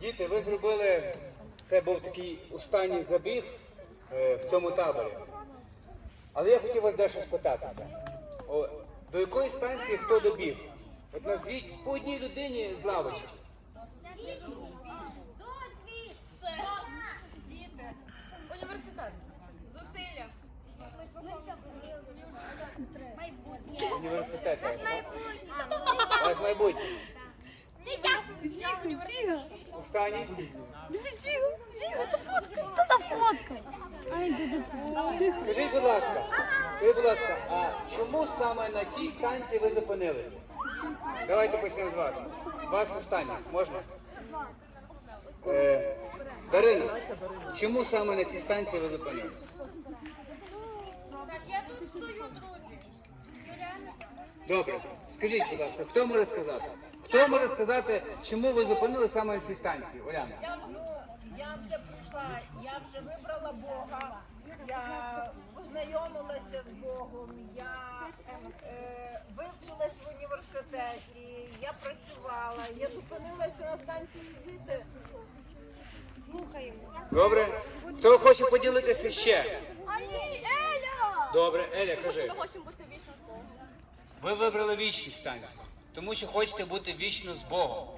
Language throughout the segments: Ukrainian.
Діти, ви зробили, це був такий останній забіг е, в цьому таборі. Але я хотів вас дещо спитатися. О, до якої станції хто добіг? От назвіть по одній людині з лавочки. Діти. Університет. Зусилля. Університет. У вас майбутнє. Зіга, зіга. Останній. Диви, зіга, зіга, та фотка. Це та фотка. Ай, де Скажіть, будь ласка, скажіть, будь ласка, а чому саме на тій станції ви зупинилися? Давайте почнемо з вас. Вас останній, можна? Е, Дарина, чому саме на цій станції ви зупинилися? Я тут стою, друзі. Добре, скажіть, будь ласка, хто може сказати? Хто може сказати, чому ви зупинилися саме на цій станції? Оляна. Ну, я вже прийшла, я вже вибрала Бога, я познайомилася з Богом, я е, вивчилась в університеті, я працювала, я зупинилася на станції діти. Слухаємо. Добре? Хто хоче поділитися ще? Алі, Еля! Добре, Еля, кажи. Ми хочемо бути вічно з Богом. Ви вибрали вічність станцію, тому що хочете бути вічно з Богом.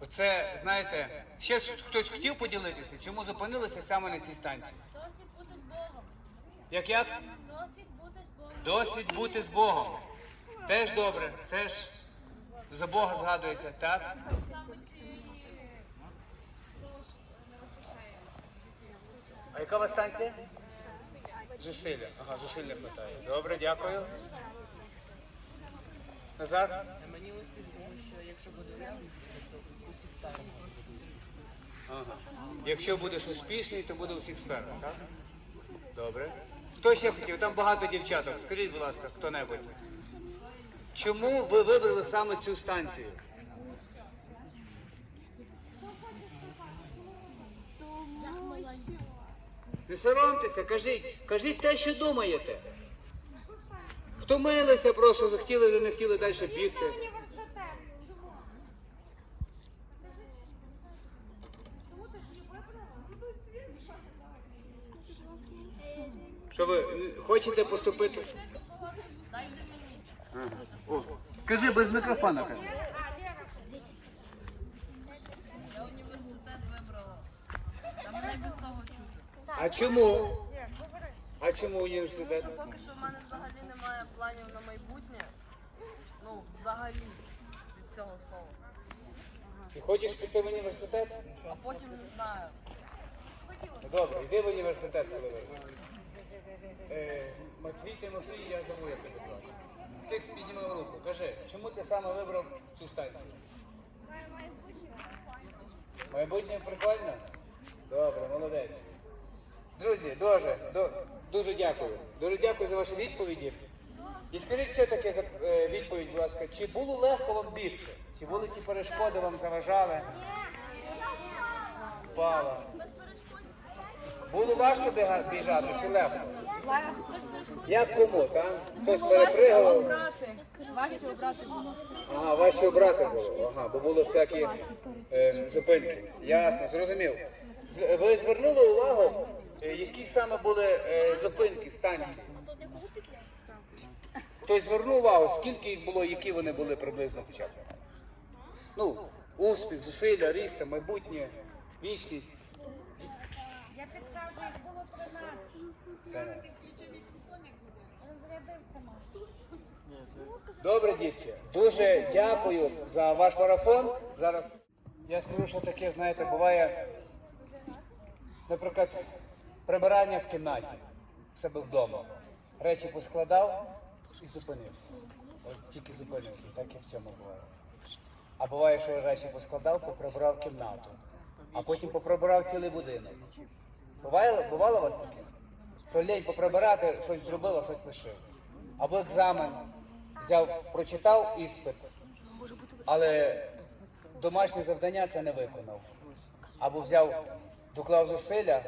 Оце, знаєте, ще хтось хотів поділитися, чому зупинилися саме на цій станції? Досвід бути з Богом. Як як? Досвід бути з Богом. Досвід бути з Богом. Теж добре, це ж за Бога згадується, так? А яка у вас станція? Жишиля. Ага, Жишиля питає. Добре, дякую. Назад. Мені листить, тому що якщо буде рядом, то усі ставимо. Ага. Якщо будеш успішний, то буде у всіх сферах, так? Добре. Хто ще хотів? Там багато дівчаток. Скажіть, будь ласка, хто-небудь. Чому ви вибрали саме цю станцію? Не соромтеся, кажіть, кажіть те, що думаєте. Втомилися просто, захотіли вже не хотіли далі бігти. Що ви е, хочете поступити? Ага. О, кажи без мікрофона. Кажи. Я університет вибрала. Там мене без того чути. А чому? А чому університет? Поки що в мене взагалі немає планів на майбутнє. Ну, взагалі від цього слова. Ти хочеш піти в університет? А потім не знаю. Добре, йди в університет, коли вийдеш. Е, Матвій Тимофій, я забув, як тебе звати. Ти піднімав руку. Кажи, чому ти саме вибрав цю станцію? Майбутнє прикольно? Добре, молодець. Друзі, дуже, дуже дякую. Дуже дякую за ваші відповіді. І скажіть ще таке зап- е, відповідь, будь ласка, чи було легко вам бігти? Чи були ті перешкоди вам заважали? Впала. Було важко біжати чи легко? Як кому, так? Хтось перепригував? Ваші обрати було. Ага, ваші обрати було. Ага, бо були всякі е, зупинки. Ясно, зрозумів. Ви звернули увагу, е, які саме були е, зупинки, станції? Хтось звернув увагу, скільки їх було, які вони були приблизно початку? Ну, успіх, зусилля, ріст, майбутнє, вічність. Я підказую, їх було 13. Розрядився мав. Добре, дітки. Дуже дякую за ваш марафон. Зараз я скажу, що таке, знаєте, буває, наприклад, прибирання в кімнаті в себе вдома. Речі поскладав і зупинився. Ось тільки зупинився, так і в цьому буває. А буває, що речі поскладав, поприбирав кімнату, а потім поприбирав цілий будинок. Буває, бувало у вас таке? Що лень поприбирати, щось зробив, а щось лишив. Або екзамен взяв, прочитав іспит, але домашнє завдання це не виконав. Або взяв, доклав зусилля,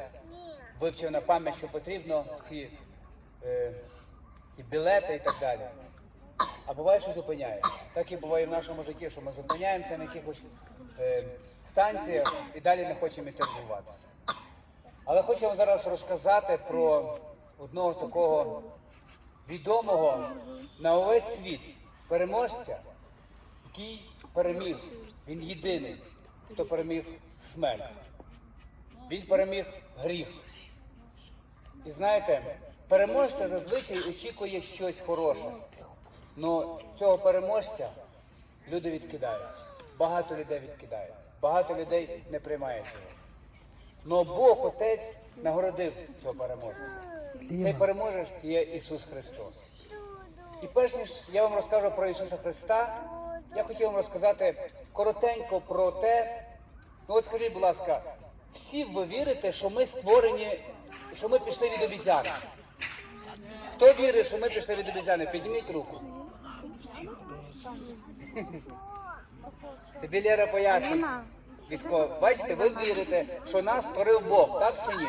вивчив на пам'ять, що потрібно, всі е, ті білети і так далі. А буває, що зупиняє. Так і буває в нашому житті, що ми зупиняємося на якихось е, станціях і далі не хочемо йти. Але хочу вам зараз розказати про одного такого відомого на увесь світ переможця, який переміг. Він єдиний, хто переміг смерть. Він переміг гріх. І знаєте, переможця зазвичай очікує щось хороше. Но цього переможця люди відкидають. Багато людей відкидають. Багато людей не приймають його. Но Бог Отець нагородив цього переможця. Цей переможець є Ісус Христос. І перш ніж я вам розкажу про Ісуса Христа, я хотів вам розказати коротенько про те. Ну от скажіть, будь ласка, всі ви вірите, що ми створені, що ми пішли від обіцяни? Хто вірить, що ми пішли від обіцяни? Підніміть руку. Тобі Лера пояснить. Від? Бачите, ви вірите, що нас створив Бог, так чи ні?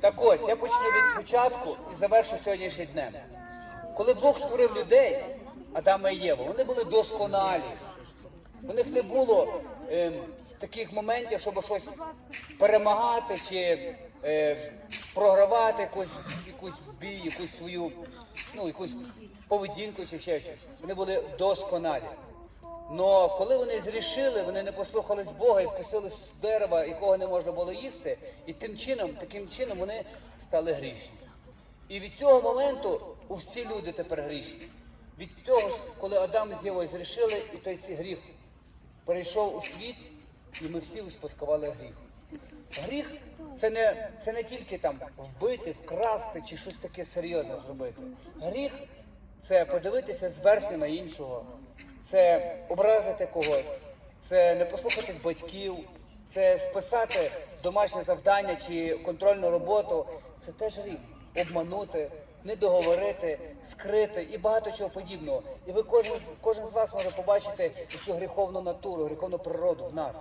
Так ось, я почну від початку і завершу сьогоднішнім днем. Коли Бог створив людей, Адама і Єву, вони були досконалі. У них не було ем, таких моментів, щоб щось перемагати чи е, програвати якусь, якусь бій, якусь свою, ну, якусь поведінку чи ще щось. Вони були досконалі. Но коли вони зрішили, вони не послухались Бога і вкусили з дерева, якого не можна було їсти, і тим чином, таким чином вони стали грішні. І від цього моменту усі люди тепер грішні. Від цього, коли Адам з Євою зрішили, і той свій гріх перейшов у світ, і ми всі успадкували гріх. Гріх це не, це не тільки там вбити, вкрасти чи щось таке серйозне зробити. Гріх це подивитися зверхньо на іншого, це образити когось, це не послухатись батьків, це списати домашнє завдання чи контрольну роботу. Це теж гріх. Обманути, не договорити, скрити і багато чого подібного. І ви кожен, кожен з вас може побачити цю гріховну натуру, гріховну природу в нас.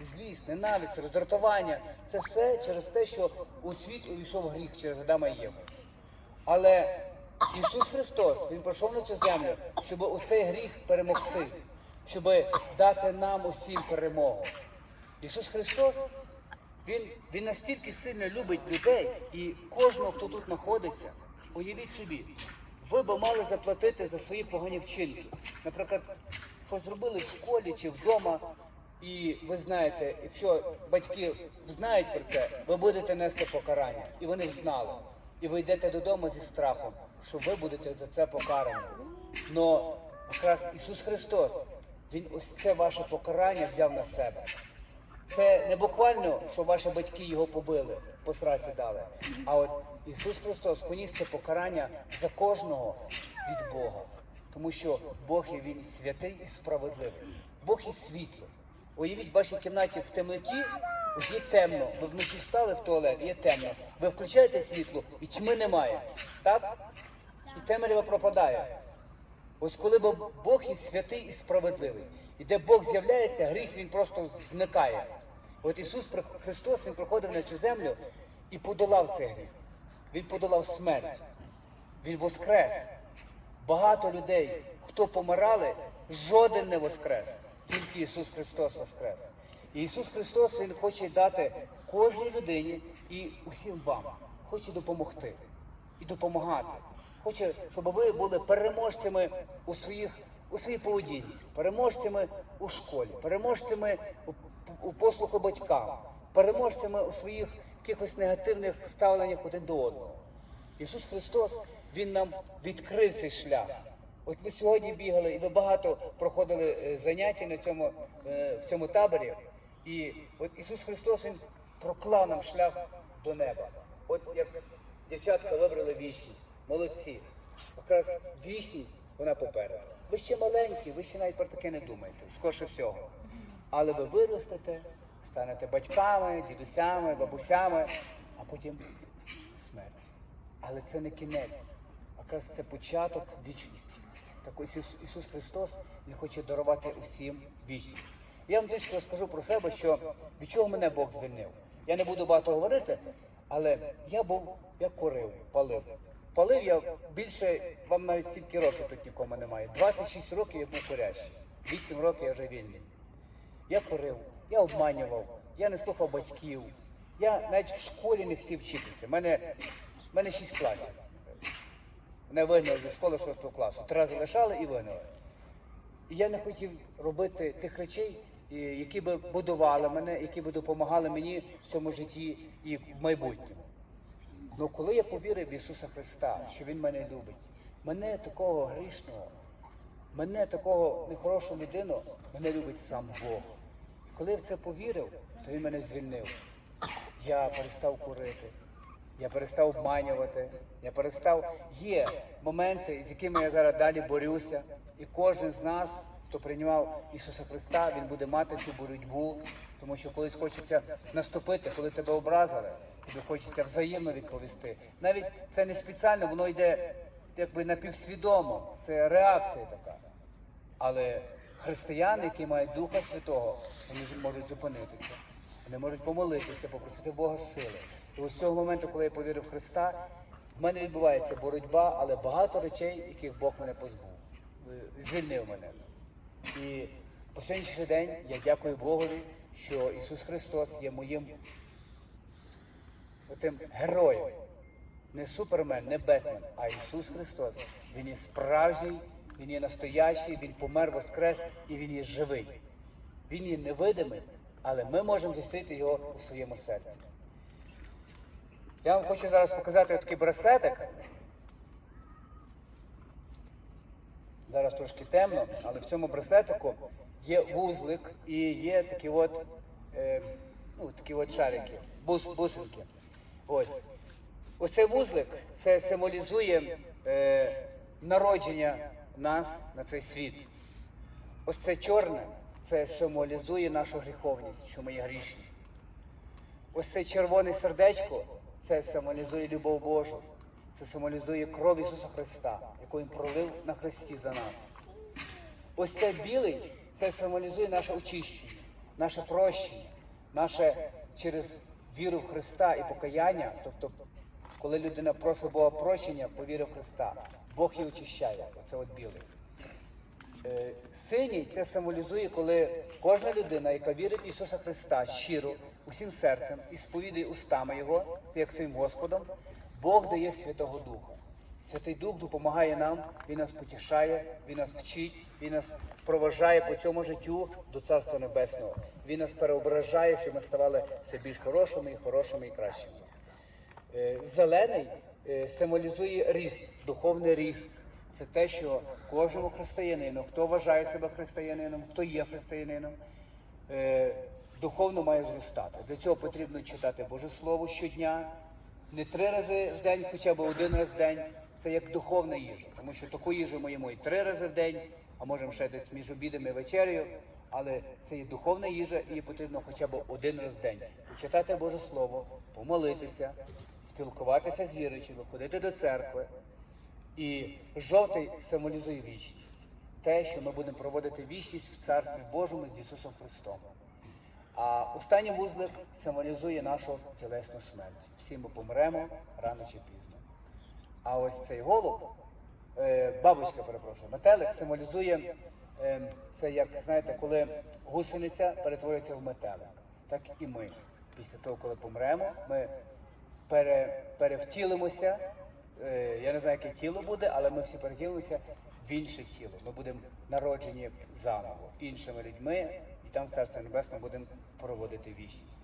Злість, ненависть, роздратування це все через те, що у світ увійшов гріх через Адама і Єву. Але Ісус Христос, Він прийшов на цю землю, щоб у цей гріх перемогти, щоб дати нам усім перемогу. Ісус Христос, Він, він настільки сильно любить людей і кожного, хто тут знаходиться, уявіть собі, ви б мали заплатити за свої погані вчинки. Наприклад, щось зробили в школі чи вдома, і ви знаєте, якщо батьки знають про це, ви будете нести покарання. І вони знали. І ви йдете додому зі страхом, що ви будете за це покарані. Но якраз Ісус Христос, Він ось це ваше покарання взяв на себе. Це не буквально, що ваші батьки його побили, по сраці дали. А от Ісус Христос поніс це покарання за кожного від Бога. Тому що Бог є Він святий і справедливий. Бог є світло. Уявіть, в вашій кімнаті в темноті, є темно. Ви вночі встали в туалет, є темно. Ви включаєте світло і тьми немає. Так? І темрява пропадає. Ось коли Бог є святий і справедливий, і де Бог з'являється, гріх він просто зникає. От Ісус Христос Він приходив на цю землю і подолав цей гріх. Він подолав смерть. Він воскрес. Багато людей, хто помирали, жоден не воскрес. Тільки Ісус Христос воскрес. І Ісус Христос Він хоче дати кожній людині і усім вам. Хоче допомогти і допомагати. Хоче, щоб ви були переможцями у своїх у своїй поведінці, переможцями у школі, переможцями у, у послуху батькам, переможцями у своїх якихось негативних ставленнях один до одного. Ісус Христос, Він нам відкрив цей шлях. От ви сьогодні бігали, і ви багато проходили е, заняття на цьому, е, в цьому таборі. І от Ісус Христос Він проклав нам шлях до неба. От як дівчатка вибрали вічність, молодці. Якраз вічність, вона попереду. Ви ще маленькі, ви ще навіть про таке не думаєте, скорше всього. Але ви виростете, станете батьками, дідусями, бабусями, а потім смерть. Але це не кінець, якраз це початок вічності. Так ось Ісус- Христос Він хоче дарувати усім вічність. Я вам трішки розкажу про себе, що від чого мене Бог звільнив. Я не буду багато говорити, але я був, я курив, палив. Палив я більше, вам навіть стільки років тут нікому немає. 26 років я був курящий. 8 років я вже вільний. Я курив, я обманював, я не слухав батьків. Я навіть в школі не хотів вчитися. У мене, мене шість класів. Мене вигнали зі школи 6 класу. Три рази лишали і вигнали. І я не хотів робити тих речей, які би будували мене, які би допомагали мені в цьому житті і в майбутньому. Ну коли я повірив в Ісуса Христа, що Він мене любить, мене такого грішного, мене такого нехорошу людину, мене любить сам Бог. Коли я в це повірив, то Він мене звільнив. Я перестав курити, я перестав обманювати, я перестав. Є моменти, з якими я зараз далі борюся, і кожен з нас, хто приймав Ісуса Христа, він буде мати цю боротьбу, тому що колись хочеться наступити, коли тебе образили, тобі хочеться взаємно відповісти. Навіть це не спеціально, воно йде якби напівсвідомо, це реакція така. Але християни, які мають Духа Святого, вони можуть зупинитися. Вони можуть помолитися, попросити Бога сили. І ось цього моменту, коли я повірив в Христа, в мене відбувається боротьба, але багато речей, яких Бог мене позбув, звільнив мене. І по сьогоднішній день я дякую Богові, що Ісус Христос є моїм отим героєм. Не Супермен, не Бетмен, а Ісус Христос. Він є справжній, Він є настоящий, Він помер, воскрес і Він є живий. Він є невидимий, але ми можемо зустріти його у своєму серці. Я вам хочу зараз показати такий браслетик. Зараз трошки темно, але в цьому браслетику є вузлик і є такі от, е, ну, такі от шарики, бус, бусинки. Ось. Ось цей вузлик це символізує е, народження нас на цей світ. Ось це чорне, це символізує нашу гріховність, що ми є грішні. Ось це червоне сердечко, це символізує любов Божу. Це символізує кров Ісуса Христа, яку Він пролив на Христі за нас. Ось це білий, це символізує наше очищення, наше прощення, наше через віру в Христа і покаяння, тобто, коли людина просить Бога прощення, повірив в Христа, Бог її очищає. Оце от білий. Е, Синій це символізує, коли кожна людина, яка вірить в Ісуса Христа щиро, усім серцем і сповідує устами Його, це як своїм Господом, Бог дає Святого Духа. Святий Дух допомагає нам, Він нас потішає, Він нас вчить, Він нас проважає по цьому життю до Царства Небесного. Він нас переображає, щоб ми ставали все більш хорошими і хорошими і кращими. Е, Зелений е, символізує ріст, духовний ріст. Це те, що кожному християнину, хто вважає себе християнином, хто є християнином, е, духовно має зростати. Для цього потрібно читати Боже Слово щодня, не три рази в день, хоча б один раз в день. Це як духовна їжа, тому що таку їжу ми їмо і три рази в день, а можемо ще десь між обідом і вечерею. Але це є духовна їжа, і її потрібно хоча б один раз в день. Почитати Боже Слово, помолитися, спілкуватися з віруючими, ходити до церкви. І жовтий символізує вічність. Те, що ми будемо проводити вічність в Царстві Божому з Ісусом Христом. А останній вузлик символізує нашу тілесну смерть. Всі ми помремо рано чи пізно. А ось цей голуб, е, бабочка, перепрошую, метелик символізує е, це, як знаєте, коли гусениця перетворюється в метелик. Так і ми. Після того, коли помремо, ми пере, перевтілимося. Е, я не знаю, яке тіло буде, але ми всі перевтілимося в інше тіло. Ми будемо народжені заново іншими людьми, і там в Царстві Небесному будемо проводити вічність.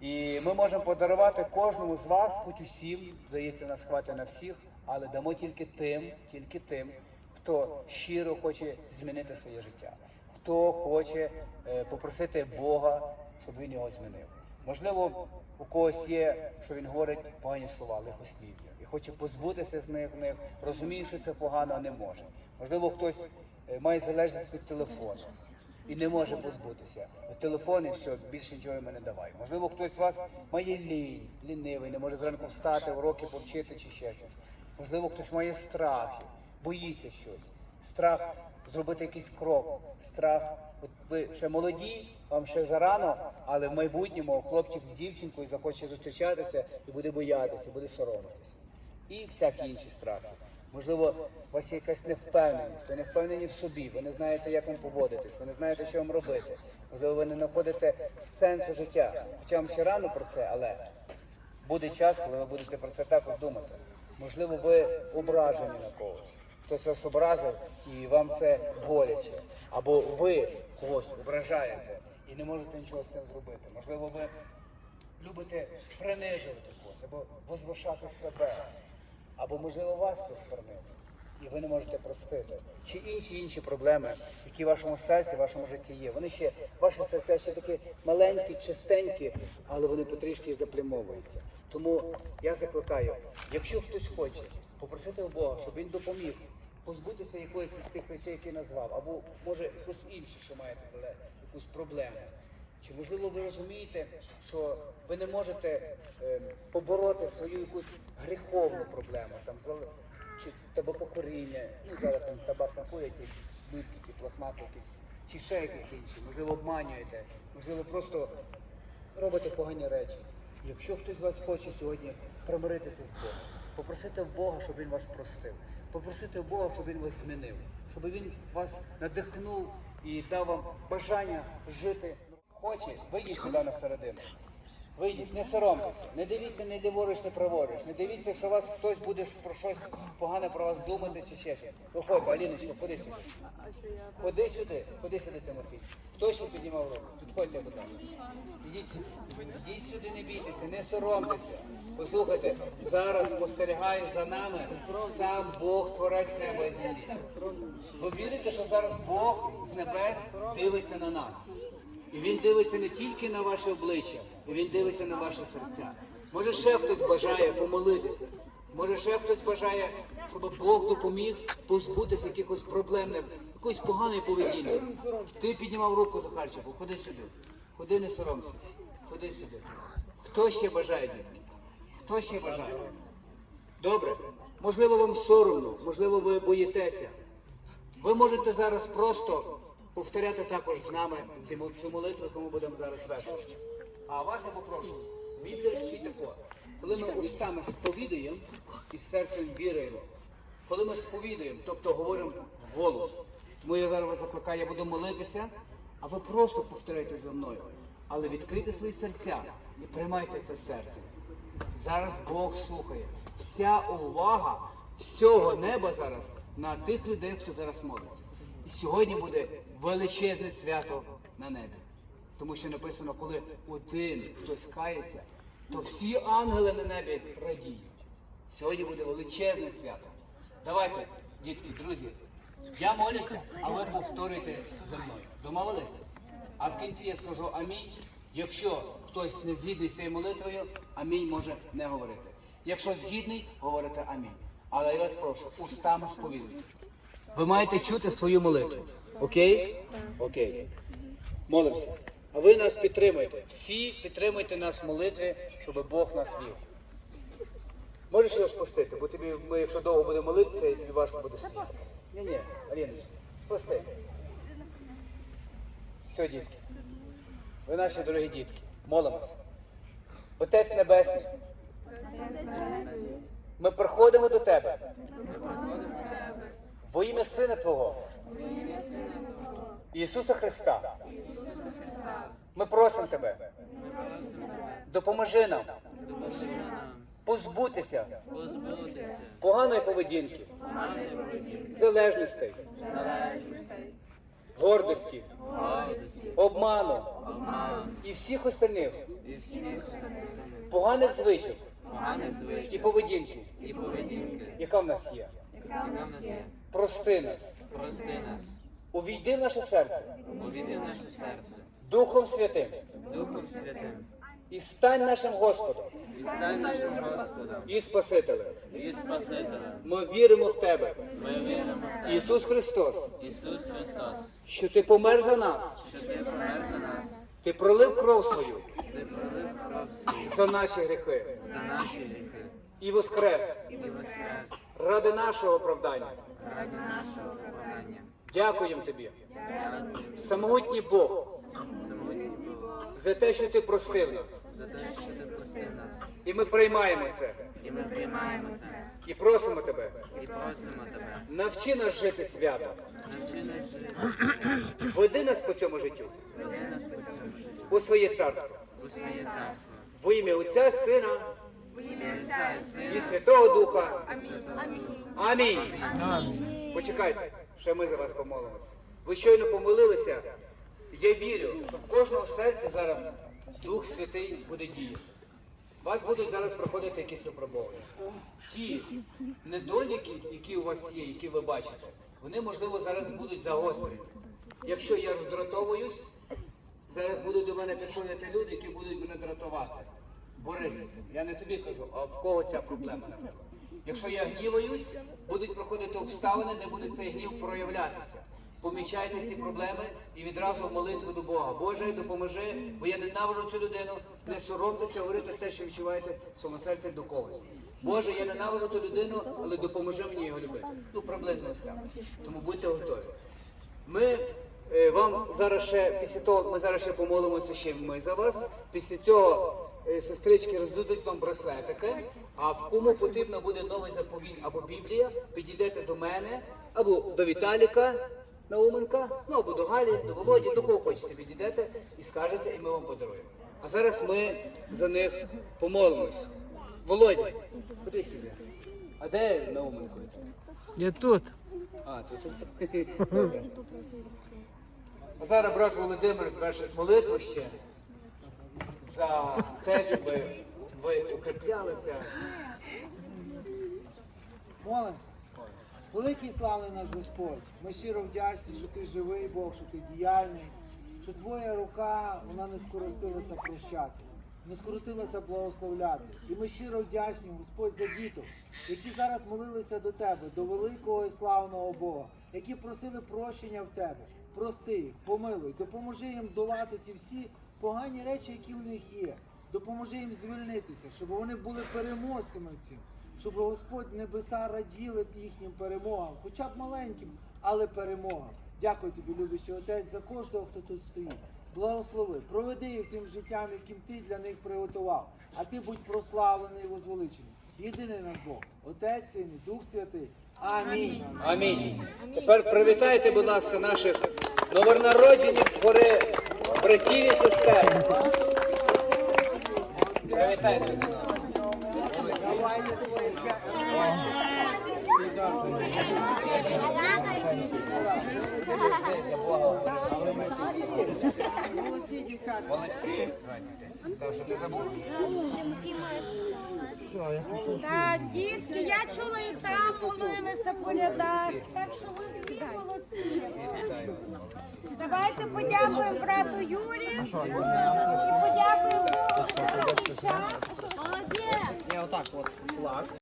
І ми можемо подарувати кожному з вас, хоч усім, здається, нас хватить на всіх, але дамо тільки тим, тільки тим, хто щиро хоче змінити своє життя, хто хоче е, попросити Бога, щоб він його змінив. Можливо, у когось є, що він говорить погані слова, лихослів'я, і хоче позбутися з них, них, розуміє, що це погано, а не може. Можливо, хтось е, має залежність від телефону і не може позбутися. От телефон все, більше нічого йому не давай. Можливо, хтось з вас має лінь, лінивий, не може зранку встати, уроки повчити чи ще щось. Можливо, хтось має страхи, боїться щось. Страх зробити якийсь крок, страх. От ви ще молоді, вам ще зарано, але в майбутньому хлопчик з дівчинкою захоче зустрічатися і буде боятися, буде соромитися. І всякі інші страхи. Можливо, у вас є якась невпевненість, ви не впевнені в собі, ви не знаєте, як вам поводитись, ви не знаєте, що вам робити. Можливо, ви не знаходите сенсу життя. Хоча вам ще рано про це, але буде час, коли ви будете про це також думати. Можливо, ви ображені на когось. Хтось вас образив і вам це боляче. Або ви когось ображаєте і не можете нічого з цим зробити. Можливо, ви любите принижувати когось, або возвишати себе, або можливо вас хтось і ви не можете простити. Чи інші інші проблеми, які в вашому серці, в вашому житті є. Вони ще, ваші серця ще такі маленькі, чистенькі, але вони потрішки заплямовуються. Тому я закликаю, якщо хтось хоче попросити у Бога, щоб він допоміг позбутися якоїсь із тих речей, які назвав, або може якось інше, що маєте якусь проблему. Чи можливо ви розумієте, що ви не можете е, побороти свою якусь гріховну проблему, там чи табакокуріння, ну зараз там табак накурять, і плитки, ті пластмаси якісь, чи ще якісь інші, можливо, обманюєте, можливо, просто робите погані речі. Якщо хтось з вас хоче сьогодні примиритися з Богом, попросити в Бога, щоб він вас простив, попросити в Бога, щоб він вас змінив, щоб він вас надихнув і дав вам бажання жити. Хоче, вийдіть сюди на середину. Вийдіть, не соромтеся, не дивіться не ліворуч, не праворуч, не дивіться, що вас хтось буде про щось погане про вас думати чи ще щось. Виходьте, Аліночка, ходи сюди. Ходи сюди, ходи сюди, Тимофій. Хто ще піднімав руку? Підходьте, будь ласка. Ідіть сюди, не бійтеся, не соромтеся. Послухайте, зараз спостерігає за нами сам Бог, творець неба і землі. Ви вірите, що зараз Бог з небес дивиться на нас. Він дивиться не тільки на ваше обличчя, він дивиться на ваше серця. Може ще хтось бажає помолитися. Може ще хтось бажає, щоб Бог допоміг позбутися якихось проблем, якоїсь поганої поведінки. Ти піднімав руку Захарчику, ходи сюди. Ходи, не соромся. Ходи сюди. Хто ще бажає, дітки? Хто ще бажає? Добре. Можливо, вам соромно, можливо, ви боїтеся. Ви можете зараз просто повторяти також з нами цю молитву, яку ми будемо зараз вершити. А вас я попрошу, Біблія вчить тако. Коли ми устами сповідуємо і серцем віруємо, коли ми сповідуємо, тобто говоримо голос. Тому я зараз вас закликаю, я буду молитися, а ви просто повторяйте за мною. Але відкрийте свої серця і приймайте це серце. Зараз Бог слухає. Вся увага всього неба зараз на тих людей, хто зараз молиться. І сьогодні буде величезне свято на небі. Тому що написано, коли один хтось кається, то всі ангели на небі радіють. Сьогодні буде величезне свято. Давайте, дітки, друзі, я молюся, а ви повторюйте за мною. Домовились? А в кінці я скажу амінь. Якщо хтось не згідний з цією молитвою, амінь може не говорити. Якщо згідний, говорите амінь. Але я вас прошу, устами сповідуйте. Ви маєте чути свою молитву. Окей? Окей. Молимося. А ви нас підтримуєте. Всі підтримуйте нас в молитві, щоб Бог нас вів. Можеш його спустити, бо тобі, ми, якщо довго будемо молитися, тобі важко буде стояти. Ні, ні, Аліночка, спусти. Все, дітки. Ви наші дорогі дітки. Молимося. Отець Небесний. Ми приходимо до Тебе. Во ім'я Сина Твого. Ісуса Христа. Ми просимо Тебе. Допоможи нам позбутися поганої поведінки, залежностей, гордості, обману і всіх остальних поганих звичок і поведінки, яка в нас є. Прости нас. Прости нас, Увійди в наше серце. Увійди в наше серце, Духом Святим. Духом Святим, і стань нашим Господом. І стань нашим Господом. І Спасителем. і Спасителем. Ми віримо в Тебе, Ми віримо в Тебе, Ісус Христос, Ісус Христос, що Ти помер за нас, що Ти помер за нас, Ти пролив кров свою. Ти пролив кров свою. За наші гріхи. За наші гріхи. І воскрес. І воскрес. Ради нашого оправдання. Ради нашого оправдання. Дякуємо Тобі, самотній Бог, за те, що Ти простив нас за те, що Ти простив нас І ми приймаємо це. І ми приймаємо це. І просимо тебе. І просимо тебе. Навчи нас жити свято. Навчи нас жити. Веди нас по цьому життю. Веди нас у цьому житті. У своє царство. У своє царство. Во ім'я Отця, Сина і Святого Духа. Амінь. Амінь. Почекайте, ще ми за вас помолимося. Ви щойно помолилися. Я вірю, що в кожного серця зараз Дух Святий буде діяти. У Вас будуть зараз проходити якісь випробування. Ті недоліки, які у вас є, які ви бачите, вони можливо зараз будуть загострені. Якщо я роздратовуюсь, зараз будуть до мене підходити люди, які будуть мене дратувати. Борис, я не тобі кажу, а в кого ця проблема. Якщо я гніваюсь, будуть проходити обставини, де буде цей гнів проявлятися. Помічайте ці проблеми і відразу молитву до Бога. Боже, допоможи, бо я ненавиджу цю людину. Не соромтеся говорити те, що відчуваєте в своєму серці до когось. Боже, я ненавиджу ту людину, але допоможи мені його любити. Ну, приблизно так. Тому будьте готові. Ми е, вам зараз ще після того, ми зараз ще помолимося ще ми за вас. Після цього сестрички роздадуть вам браслетики. А в кому потрібно буде новий заповідь або Біблія, підійдете до мене або до Віталіка Науменка, ну або до Галі, до Володі, до кого хочете підійдете і скажете, і ми вам подаруємо. А зараз ми за них помолимось. Володя, ходи сюди. А де Науменко? Я тут. А, то тут. Добре. А зараз брат Володимир звершить молитву ще за те, щоб ви укріплялися. Молимося. Великий славний наш Господь. Ми щиро вдячні, що ти живий Бог, що ти діяльний, що твоя рука вона не скоротилася прощати, не скоротилася благословляти. І ми щиро вдячні, Господь, за діток, які зараз молилися до тебе, до великого і славного Бога, які просили прощення в тебе. Прости помилуй, допоможи їм долати ті всі погані речі, які в них є. Допоможи їм звільнитися, щоб вони були переможцями цим щоб Господь небеса раділи їхнім перемогам, хоча б маленьким, але перемогам. Дякую тобі, любящий Отець, за кожного, хто тут стоїть. Благослови, проведи їх тим життям, яким ти для них приготував. А ти будь прославлений і возвеличений. Єдиний наш Бог, Отець, Син Дух Святий. Амінь. Амінь. Тепер привітайте, будь ласка, наших новонароджених гори братів і сестер. Привітайте. Молодці, дівчата. Молодці. Так, щоб не забули. Так, дітки, я чула і там молилися по рядах. Так що ви всі молодці. Давайте подякуємо брату Юрію і подякуємо Богу за цей час. Молодець. Я отак от. Флаг.